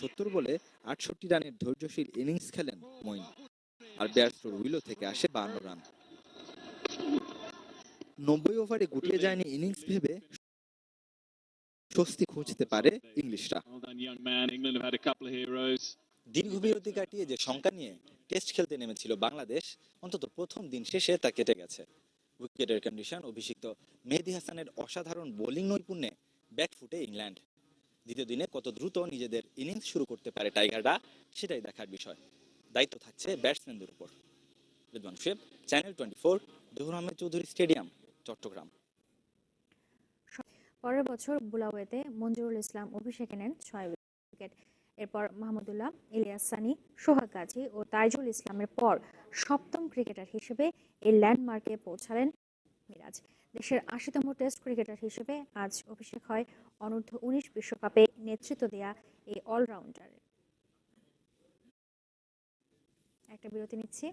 সত্তর বলে আটষট্টি রানের ধৈর্যশীল ইনিংস খেলেন মঈন আর ব্যর্থ উইলো থেকে আসে বান্ন রান। নব্বই ওভারে গুটিয়ে যায়নি ইনিংস ভেবে স্বস্তি খুঁজতে পারে ইংলিশরা. দীর্ঘ বিরতি কাটিয়ে যে শঙ্কা নিয়ে টেস্ট খেলতে নেমেছিল বাংলাদেশ অন্তত প্রথম দিন শেষে তা কেটে গেছে। উইকেটের কন্ডিশন অভিষিক্ত মেহেদি হাসানের অসাধারণ বোলিং নৈপুণ্যে ব্যাকফুটে ইংল্যান্ড। দ্বিতীয় দিনে কত দ্রুত নিজেদের ইনিংস শুরু করতে পারে টাইগাররা, সেটাই দেখার বিষয়। দায়িত্ব থাকছে ব্যাটসম্যানদের উপর। Ridwan শেব channel twenty four Zahur Ahmed Chowdhury stadium, Chattogram. পরের বছর বুলাওয়েতে মঞ্জুরুল ইসলাম অভিষেক নেন ছয় উইকেট। এরপর মাহমুদুল্লাহ, ইলিয়াস সানি, সোহাগ গাজী ও তাইজুল ইসলামের পর সপ্তম ক্রিকেটার হিসেবে এই ল্যান্ডমার্কে পৌঁছালেন মিরাজ। দেশের আশিতম টেস্ট ক্রিকেটার হিসেবে আজ অভিষেক হয় অনূর্ধ্ব উনিশ বিশ্বকাপে নেতৃত্ব দেয়া এই অলরাউন্ডারের একটা বিরতি নিচ্ছি।